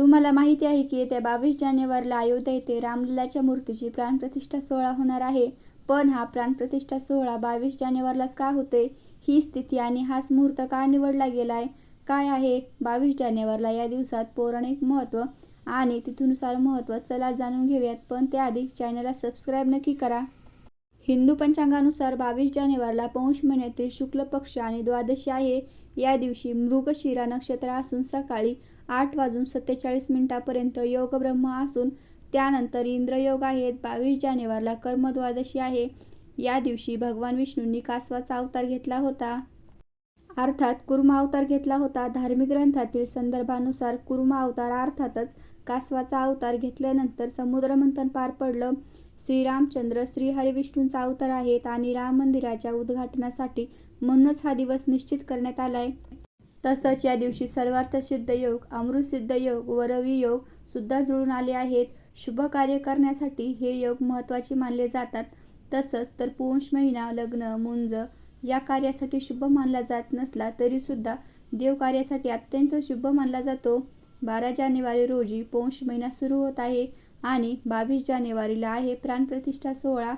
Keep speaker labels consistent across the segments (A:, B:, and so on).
A: तुम्हाला माहिती आहे की येत्या बावीस जानेवारीला अयोध्या येथे रामलीलाच्या मूर्तीची प्राणप्रतिष्ठा सोहळा होणार आहे. पण हा प्राणप्रतिष्ठा सोहळा बावीस जानेवारीलाच का होते ही स्थिती आणि हाच मुहूर्त का निवडला गेलाय? काय आहे? बावीस जानेवारीला या दिवसात पौराणिक महत्त्व आणि तिथूनुसार महत्त्व चला जाणून घेऊयात. पण त्याआधी चॅनलला सबस्क्राईब नक्की करा. हिंदू पंचांगानुसार बावीस जानेवारीला पौष महिन्यातील शुक्ल पक्ष आणि द्वादशी आहे. या दिवशी मृगशिरा नक्षत्र असून सकाळी आठ वाजून सत्तेचाळीस मिनिटापर्यंत योग ब्रह्म असून त्यानंतर इंद्रयोग आहेत. बावीस जानेवारीला कर्मद्वादशी आहे. या दिवशी भगवान विष्णूंनी कासवाचा अवतार घेतला होता. अर्थात कुर्मा अवतार घेतला होता. धार्मिक ग्रंथातील संदर्भानुसार कुर्मा अवतार अर्थातच कासवाचा अवतार घेतल्यानंतर समुद्रमंथन पार पडलं. श्रीरामचंद्र श्रीहरिविष्णूंचा अवतार आहेत आणि राम मंदिराच्या उद्घाटनासाठी म्हणूनच हा दिवस निश्चित करण्यात आलाय. तसंच या दिवशी सर्वार्थ सिद्ध योग अमृतसिद्ध योग व रवी योग सुद्धा जुळून आले आहेत. शुभ कार्य करण्यासाठी हे योग महत्त्वाचे मानले जातात. तसंच तर पौष महिना लग्न मुंज या कार्यासाठी शुभ मानला जात नसला तरीसुद्धा देवकार्यासाठी अत्यंत शुभ मानला जातो. बारा जानेवारी रोजी पौष महिना सुरू होत आहे. आणि बावीस जानेवारीला आहे प्राणप्रतिष्ठा सोहळा.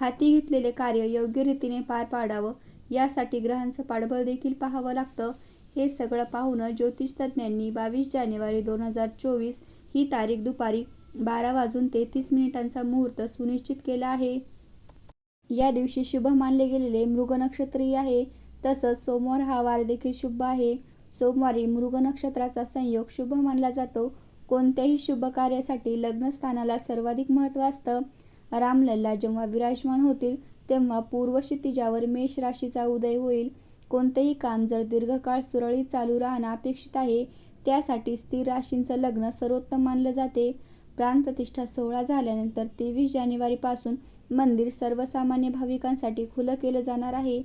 A: हाती घेतलेले कार्य योग्य रीतीने पार पाडावं यासाठी ग्रहांचं पाठबळ देखील पाहावं लागतं. हे सगळं पाहून ज्योतिषतज्ज्ञांनी बावीस जानेवारी दोन हजार चोवीस ही तारीख दुपारी बारा वाजून तेहतीस मिनिटांचा मुहूर्त सुनिश्चित केला आहे. या दिवशी शुभ मानले गेलेले मृग नक्षत्रही आहे. तसंच सोमवार हा वार देखील शुभ आहे. सोमवारी मृग नक्षत्राचा संयोग शुभ मानला जातो. कोणत्याही शुभ कार्यासाठी लग्नस्थानाला सर्वाधिक महत्त्व असतं. रामलल्ला जेव्हा विराजमान होतील तेव्हा पूर्व क्षितिजावर मेष राशीचा उदय होईल. कोणतेही काम जर दीर्घकाळ सुरळीत चालू राहणं अपेक्षित आहे त्यासाठी स्थिर राशींचं लग्न सर्वोत्तम मानलं जाते. प्राणप्रतिष्ठा सोहळा झाल्यानंतर तेवीस जानेवारीपासून मंदिर सर्वसामान्य भाविकांसाठी खुलं केलं जाणार आहे.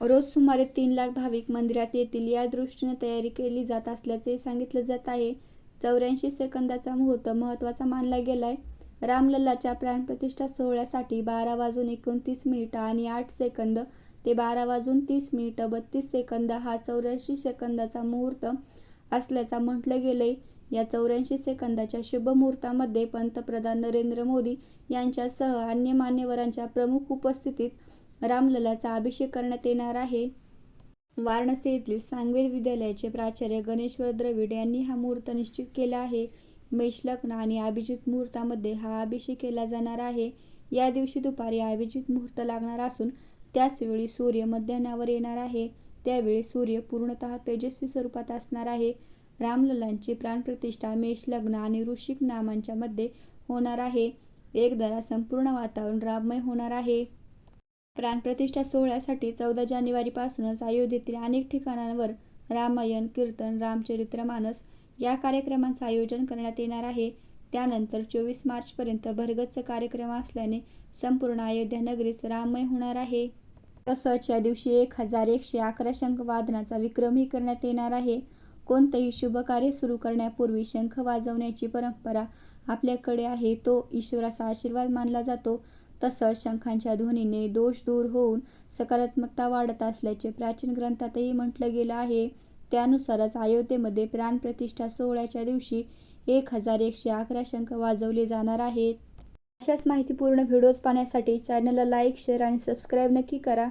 A: रोज सुमारे तीन लाख भाविक मंदिरात येतील या दृष्टीने तयारी केली जात असल्याचे सांगितलं जात आहे. चौऱ्याऐंशी सेकंदाचा मुहूर्त महत्त्वाचा मानला गेलाय. रामलल्लाच्या प्राणप्रतिष्ठा सोहळ्यासाठी बारा वाजून एकोणतीस मिनिटं आणि आठ सेकंद ते बारा वाजून तीस मिनिटं बत्तीस सेकंद हा चौऱ्याऐंशी सेकंदाचा मुहूर्त असल्याचा म्हटलं गेलंय. या चौऱ्याऐंशी सेकंदाच्या शुभ मुहूर्तामध्ये पंतप्रधान नरेंद्र मोदी यांच्यासह अन्य मान्यवरांच्या प्रमुख उपस्थितीत रामललाचा अभिषेक करण्यात येणार आहे. वाराणसी येथील सांगवेद विद्यालयाचे प्राचार्य गणेश्वर द्रविड यांनी हा मुहूर्त निश्चित केला आहे. मेष लग्न आणि अभिजित मुहूर्तामध्ये हा अभिषेक केला जाणार आहे. या दिवशी दुपारी अभिजित मुहूर्त लागणार असून त्याचवेळी सूर्य मध्यान्हावर येणार आहे. त्यावेळी सूर्य पूर्णतः तेजस्वी स्वरूपात असणार आहे. रामललांची प्राणप्रतिष्ठा मेष लग्न आणि ऋषिक नामांच्या मध्ये होणार आहे. एकदा संपूर्ण वातावरण राममय होणार आहे. प्राणप्रतिष्ठा सोहळ्यासाठी चौदा जानेवारीपासूनच अयोध्येतील अनेक ठिकाणांवर रामायण कीर्तन रामचरित्रमानस या कार्यक्रमांचं आयोजन करण्यात येणार आहे. त्यानंतर चोवीस मार्चपर्यंत भरगच्च कार्यक्रम असल्याने संपूर्ण अयोध्या नगरीच राममय होणार आहे. तसंच या दिवशी एक हजार एकशे अकरा शंख वादनाचा विक्रमही करण्यात येणार आहे. कोणतंही शुभ कार्य सुरू करण्यापूर्वी शंख वाजवण्याची परंपरा आपल्याकडे आहे तो ईश्वराचा आशीर्वाद मानला जातो. तसंच शंखांच्या ध्वनीने दोष दूर होऊन सकारात्मकता वाढत असल्याचे प्राचीन ग्रंथातही म्हटलं गेलं आहे. त्यानुसारच अयोध्येमध्ये प्राणप्रतिष्ठा सोहळ्याच्या दिवशी एक हजार एकशे अकरा शंख वाजवले जाणार आहेत. अशाच माहितीपूर्ण व्हिडिओज पाहण्यासाठी चॅनलला लाईक शेअर आणि सबस्क्राईब नक्की करा.